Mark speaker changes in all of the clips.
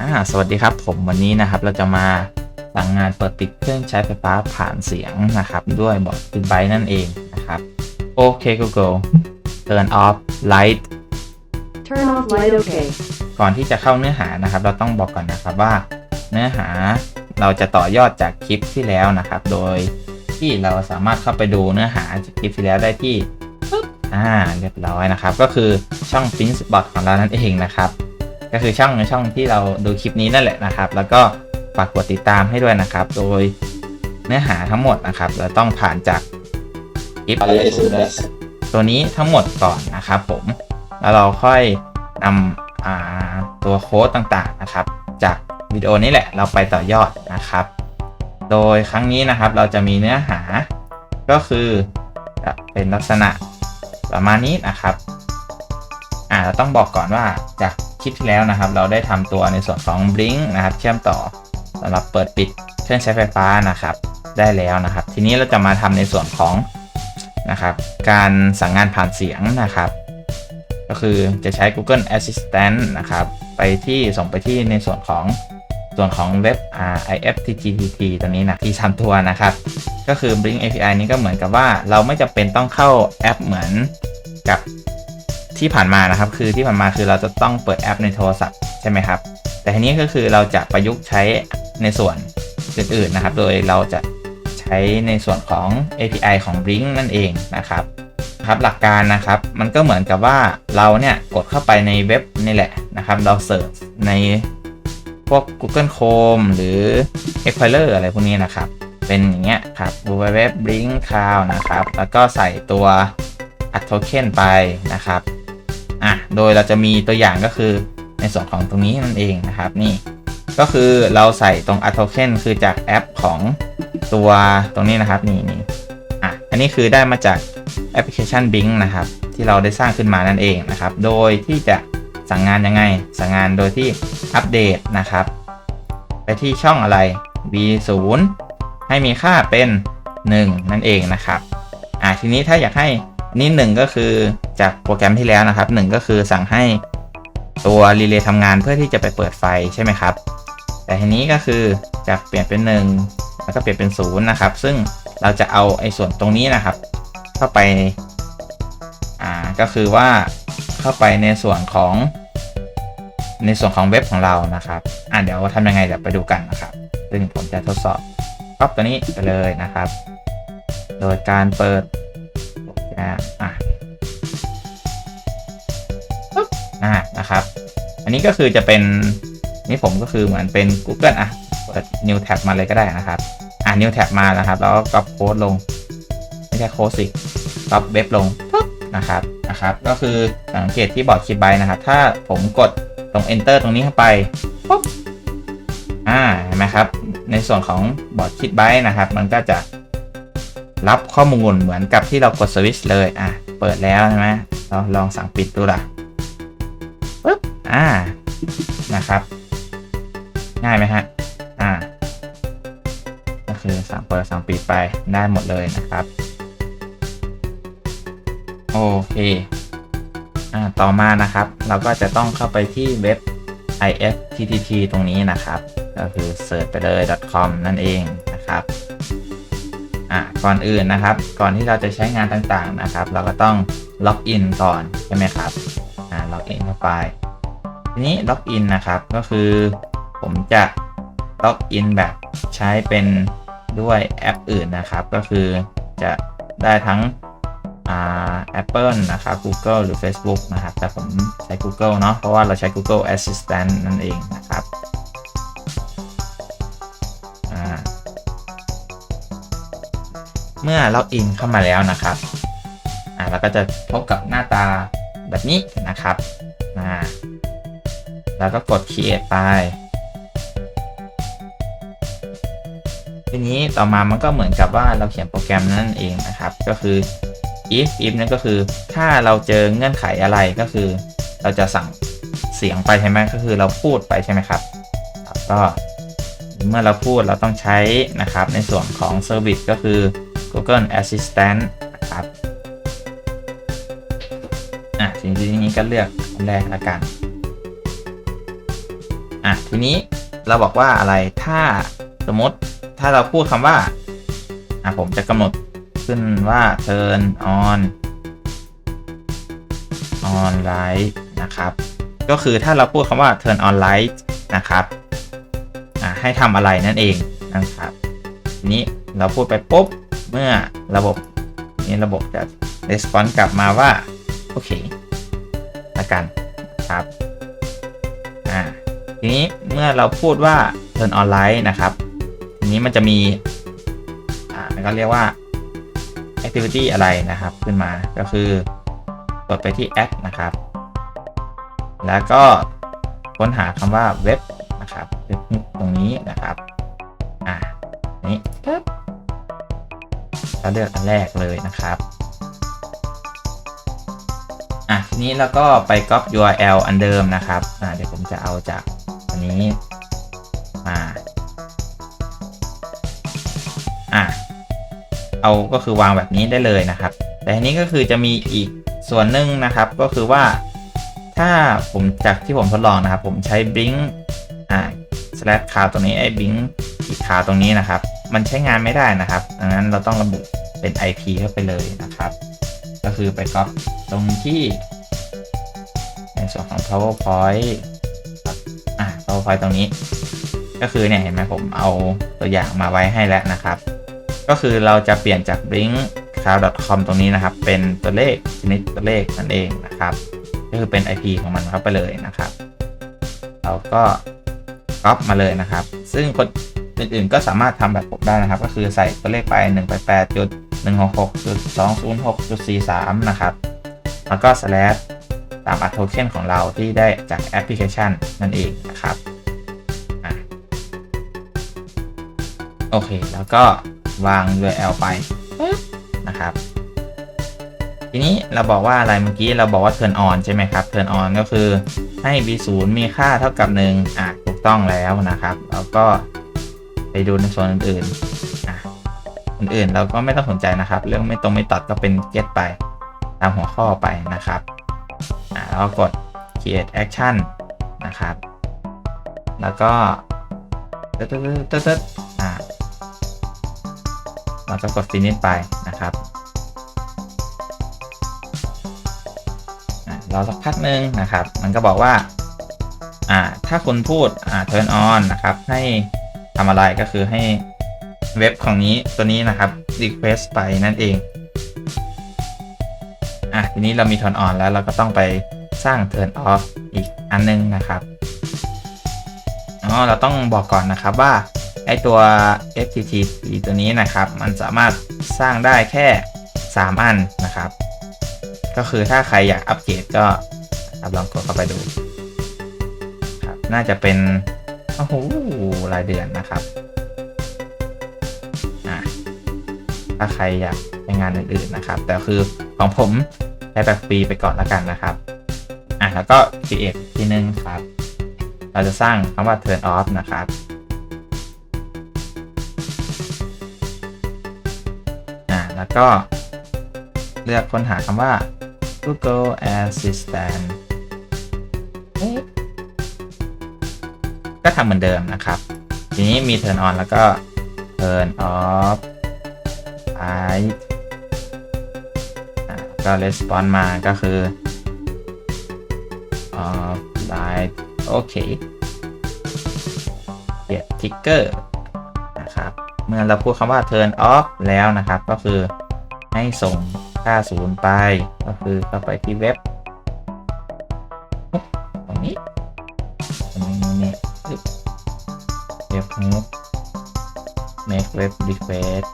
Speaker 1: อ่าสวัสดีครับผมวันนี้นะครับเราจะมาสั่งงานเปิดปิดเครื่องใช้ไฟฟ้าผ่านเสียงนะครับ ด้วยบอร์ดติดไบนั่นเองนะครับโอเค Google turn off light
Speaker 2: Turn off light okay.
Speaker 1: ก่อนที่จะเข้าเนื้อหานะครับ เราต้องบอกก่อนนะครับว่า เนื้อหาเราจะต่อยอดจากคลิปที่แล้วนะครับ โดยที่เราสามารถเข้าไปดูเนื้อหาจากคลิปที่แล้วได้ที่ปึ๊บอ่าเรียบร้อยนะครับ ก็คือช่อง p r i n c e b o t ของเรานั่นเองนะครับ ก็คือช่องช่องที่เราดูคลิปนี้นั่นแหละนะครับ แล้วก็ฝากกดติดตามให้ด้วยนะครับ โดยเนื้อหาทั้งหมดนะครับเราต้องผ่านจากคลิปตัวนี้ทั้งหมดก่อนนะครับผมแล้วเราค่อยนำตัวโค้ดต่างๆนะครับ จากวิดีโอนี้แหละเราไปต่อยอดนะครับ โดยครั้งนี้นะครับเราจะมีเนื้อหาก็คือจะเป็นลักษณะประมาณนี้นะครับาเราต้องบอกก่อนว่าจากคลิปที่แล้วนะครับ เราได้ทำตัวในส่วนของ Blink นะครับ เชื่อมต่อสำหรับเปิดปิดเครื่องใช้ไฟฟ้านะครับ ได้แล้วนะครับ ทีนี้เราจะมาทำในส่วนของนะครับ การสั่งงานผ่านเสียงนะครับ ก็คือจะใช้ Google Assistant นะครับ ไปที่ส่งไปที่ในส่วนของส่วนของเว็บ IFTTT ตัวนี้นะที่ทำตัวนะครับ ก็คือ Blink API นี้ก็เหมือนกับว่าเราไม่จำเป็นต้องเข้าแอปเหมือนกับ ที่ผ่านมานะครับ คือที่ผ่านมาคือเราจะต้องเปิดแอปในโทรศัพท์ใช่ไหมครับ แต่ทีนี้ก็คือเราจะประยุกต์ใช้ในส่วนอื่นๆนะครับ โดยเราจะใช้ในส่วนของ API ของ Blink นั่นเองนะครับครับหลักการนะครับมันก็เหมือนกับว่าเราเนี่ยกดเข้าไปในเว็บนี่แหละนะครับ เราเสิร์ชในพวก Google Chrome หรือ Explorer อะไรพวกนี้นะครับ เป็นอย่างเงี้ยครับ www blink cloud นะครับ แล้วก็ใส่ตัวอัดโทเค็นไปนะครับ อะโดยเราจะมีตัวอย่างก็คือในส่วนของตรงนี้นั่นเองนะครับนี่ก็คือเราใส่ตรงอัดโทเค็นคือจากแอปของตัวตรงนี้นะครับนี่นี่อะอันนี้คือได้มาจากแอปพลิเคชัน Bing นะครับ ที่เราได้สร้างขึ้นมานั่นเองนะครับ โดยที่จะสั่งงานยังไง สั่งงานโดยที่อัปเดตนะครับ ไปที่ช่องอะไร v0 ให้มีค่าเป็น 1 นั่นเองนะครับอ่าทีนี้ถ้าอยากให้ นี่หนึ่งก็คือจากโปรแกรมที่แล้วนะครับ 1 ก็คือสั่งให้ตัวรีเลย์ทำงานเพื่อที่จะไปเปิดไฟใช่ไหมครับ แต่ทีนี้ก็คือจากเปลี่ยนเป็น 1 แล้วก็เปลี่ยนเป็น0นะครับ ซึ่งเราจะเอาไอ้ส่วนตรงนี้นะครับ เข้าไปอ่าก็คือว่าเข้าไปในส่วนของ ในส่วนของเว็บของเรานะครับอ่าเดี๋ยวทำยังไงเดี๋ยวไปดูกันนะครับ ซึ่งผมจะทดสอบก๊อปตัวนี้ไปเลยนะครับ โดยการเปิด โปรแกรมอะปึ๊บอ่านะครับ อันนี้ก็คือจะเป็นนี่ผมก็คือเหมือนเป็น Google อะเปิด New Tab มาเลยก็ได้นะครับอ่า New Tab มานะครับ แล้วก็ก๊อปโค้ดลง ไม่ใช่โค้ดสิก๊อปเว็บลงปุ๊บนะครับนะครับ ก็คือสังเกตที่บอร์ดคิดไบนะครับ ถ้าผมกดตรง enter ตรงนี้เข้าไปปุ๊บอ่าเห็นไหมครับ ในส่วนของบอร์ดคิดไบนะครับ มันก็จะ รับข้อมูลเหมือนกับที่เรากดสวิตช์เลยอะเปิดแล้วใช่ไหมเราลองสั่งปิดดูล่ะปุ๊บอ่านะครับ ง่ายไหมฮะอ่าก็คือสั่งเปิดสั่งปิดไปได้หมดเลยนะครับโอเคอ่าต่อมานะครับ เราก็จะต้องเข้าไปที่เว็บ IFTTT ตรงนี้นะครับ ก็คือเสิร์ชไปเลย .com นั่นเองนะครับ อ่าก่อนอื่นนะครับ ก่อนที่เราจะใช้งานต่างๆนะครับ เราก็ต้องล็อกอินก่อนใช่ไหมครับอ่าล็อกอินเข้าไป ทีนี้ล็อกอินนะครับก็คือผมจะล็อกอินแบบใช้เป็นด้วยแอปอื่นนะครับ ก็คือจะได้ทั้งอ่า Apple นะครับ Google หรือ Facebook นะครับ แต่ผมใช้ Google เนาะเพราะว่าเราใช้ Google Assistant นั่นเองนะครับ เมื่อล็อกอินเข้ามาแล้วนะครับอ่าเราก็จะพบกับหน้าตาแบบนี้นะครับอ่าแล้วก็กด create ไป ทีนี้ต่อมามันก็เหมือนกับว่าเราเขียนโปรแกรมนั่นเองนะครับ ก็คือ if if นั่นก็คือถ้าเราเจอเงื่อนไขอะไรก็คือ เราจะสั่งเสียงไปใช่ไหมก็คือเราพูดไปใช่ไหมครับครับก็เมื่อเราพูดเราต้องใช้นะครับในส่วนของ Service ก็คือ Google Assistant นะครับอะทีนี้ก็เลือกอันแรกละกันออะทีนี้เราบอกว่าอะไรถ้าสมมติถ้าเราพูดคำว่าอะผมจะกำหนดขึ้นว่า turn on on light นะครับ ก็คือถ้าเราพูดคำว่า turn on light นะครับอะให้ทำอะไรนั่นเองนะครับทีนี้เราพูดไปปุ๊บ เมื่อระบบนี้ระบบจะ response กลับมาว่า โอเคละกันครับอ่าทีนี้เมื่อเราพูดว่า turn on light นะครับ ทีนี้มันจะมีอ่าก็เรียกว่า activity อะไรนะครับขึ้นมาก็คือกดไปที่ add นะครับ แล้วก็ค้นหาคำว่าเว็บนะครับตรงนี้นะครับ เลือกอันแรกเลยนะครับอะทีนี้เราก็ไป copy URL อันเดิมนะครับอ่าเดี๋ยวผมจะเอาจากอันนี้มาอะเอาก็คือวางแบบนี้ได้เลยนะครับ แต่ทีนี้ก็คือจะมีอีกส่วนหนึ่งนะครับก็คือว่าถ้าผมจากที่ผมทดลองนะครับ ผมใช้ blink อ่า slash คาวตรงนี้ไอ้ blink อีกคาวตรงนี้นะครับ มันใช้งานไม่ได้นะครับ ดังนั้นเราต้องระบุ เป็น IP เข้าไปเลยนะครับ ก็คือไปก๊อปตรงที่ในส่วนของ powerpoint ครับอะ powerpoint ตรงนี้ ก็คือเนี่ยเห็นไหมผมเอาตัวอย่างมาไว้ให้แล้วนะครับ ก็คือเราจะเปลี่ยนจาก blink cloud.com ตรงนี้นะครับ เป็นตัวเลขชนิดตัวเลขนั่นเองนะครับ ก็คือเป็น IP ของมันเข้าไปเลยนะครับ เราก็ก๊อปมาเลยนะครับ ซึ่งคนอื่นๆก็สามารถทำแบบผมได้นะครับ ก็คือใส่ตัวเลขไป188จุด166จุด 206จุด43 นะครับ แล้วก็ slash ตามอัตโทเค็นของเราที่ได้จากแอปพลิเคชันนั่นเองนะครับอโอเค แล้วก็วาง URL ไปนะครับ ทีนี้เราบอกว่าอะไรเมื่อกี้เราบอกว่า turn on ใช่ไหมครับ turn on ก็คือให้ b0 มีค่าเท่ากับ 1 อะ ถูกต้องแล้วนะครับ แล้วก็ไปดูในส่วนอื่นๆ อะอื่นๆ เราก็ไม่ต้องสนใจนะครับ เรื่องไม่ตรงไม่ตัดก็เป็น get ไป ตามหัวข้อไปนะครับอะแล้วก็กด create action นะครับ แล้วก็ตึ๊ดตึ๊ดตึ๊ดตึ๊ดอะแล้วก็กด finish ไปนะครับอะรอสักพักหนึ่งนะครับ มันก็บอกว่า อ่า ถ้าคุณพูด อ่า turn on นะครับ ให้ทำอะไรก็คือให้ เว็บของนี้ตัวนี้นะครับ request ไปนั่นเอง อะ ทีนี้เรามี turn on แล้วเราก็ต้องไปสร้าง turn off อีกอันนึงนะครับ อ๋อ เราต้องบอกก่อนนะครับว่าไอตัว FTTP ตัวนี้นะครับ มันสามารถสร้างได้แค่ 3 อันนะครับ ก็คือถ้าใครอยากอัปเกรดก็ลองกดเข้าไปดูครับน่าจะเป็นโอ้โหรายเดือนนะครับ ถ้าใครอยากใช้งานอื่นๆนะครับ แต่คือของผมใช้แบบฟรีไปก่อนแล้วกันนะครับอะแล้วก็ create ที่นึงครับ เราจะสร้างคำว่า turn off นะครับอะแล้วก็เลือกค้นหาคำว่า Google Assistant เอ๊ะก็ทำเหมือนเดิมนะครับ ทีนี้มี turn on แล้วก็ turn off ก็ response มาก็คือ off light โอเคเปลี่ยน trigger นะครับ เมื่อเราพูดคำว่า turn off แล้วนะครับ ก็คือให้ส่งค่าศูนย์ไป ก็คือเข้าไปที่เว็บตรงนี้ตรงนี้นี่ปึ๊บเว็บนี้ make web request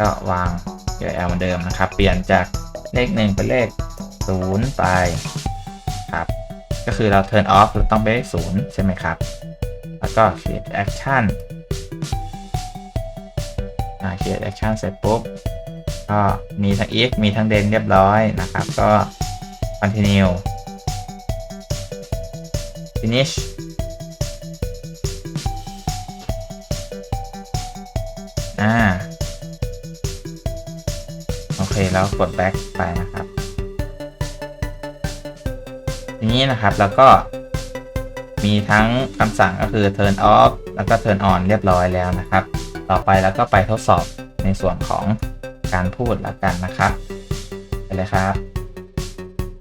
Speaker 1: ก็วาง URL เหมือนเดิมนะครับ เปลี่ยนจากเลข 1 เป็นเลข 0 ไปครับ ก็คือเรา turn off เราต้องไปเลข0ใช่ไหมครับ แล้วก็ create action อ่า create action เสร็จปุ๊บ ก็มีทั้ง if มีทั้ง then เรียบร้อยนะครับ ก็ continue finish แล้วกด back ไปนะครับทีนี้นะครับแล้วก็มีทั้งคำสั่งก็คือ turn off แล้วก็ turn on เรียบร้อยแล้วนะครับ ต่อไปแล้วก็ไปทดสอบในส่วนของการพูดแล้วกันนะครับไปเลยครับ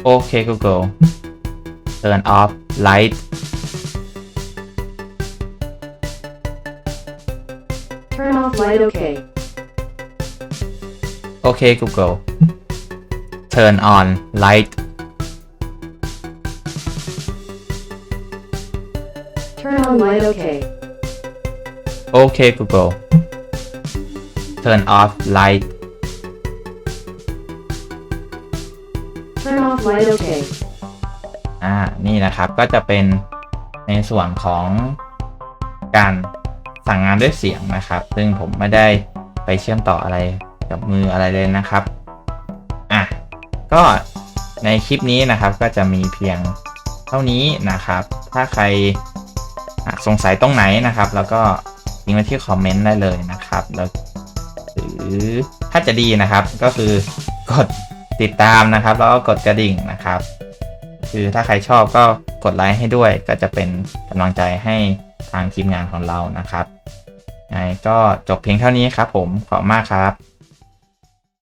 Speaker 1: โอเค Google turn off light
Speaker 2: Turn off light okay.
Speaker 1: โอเค Google turn on light
Speaker 2: Turn on light okay.
Speaker 1: โอเค Google turn off light
Speaker 2: Turn off light okay.
Speaker 1: อ่า นี่นะครับ ก็จะเป็นในส่วนของการสั่งงานด้วยเสียงนะครับ ซึ่งผมไม่ได้ไปเชื่อมต่ออะไร กับมืออะไรเลยนะครับอะก็ในคลิปนี้นะครับก็จะมีเพียงเท่านี้นะครับ ถ้าใครสงสัยตรงไหนนะครับ แล้วก็ทิ้งไว้ที่คอมเมนต์ได้เลยนะครับแล้วหรือถ้าจะดีนะครับก็คือกดติดตามนะครับ แล้วก็กดกระดิ่งนะครับ คือถ้าใครชอบก็กดไลค์ให้ด้วย ก็จะเป็นกำลังใจให้ทางทีมงานของเรานะครับไงก็จบเพียงเท่านี้ครับผมขอบมากครับ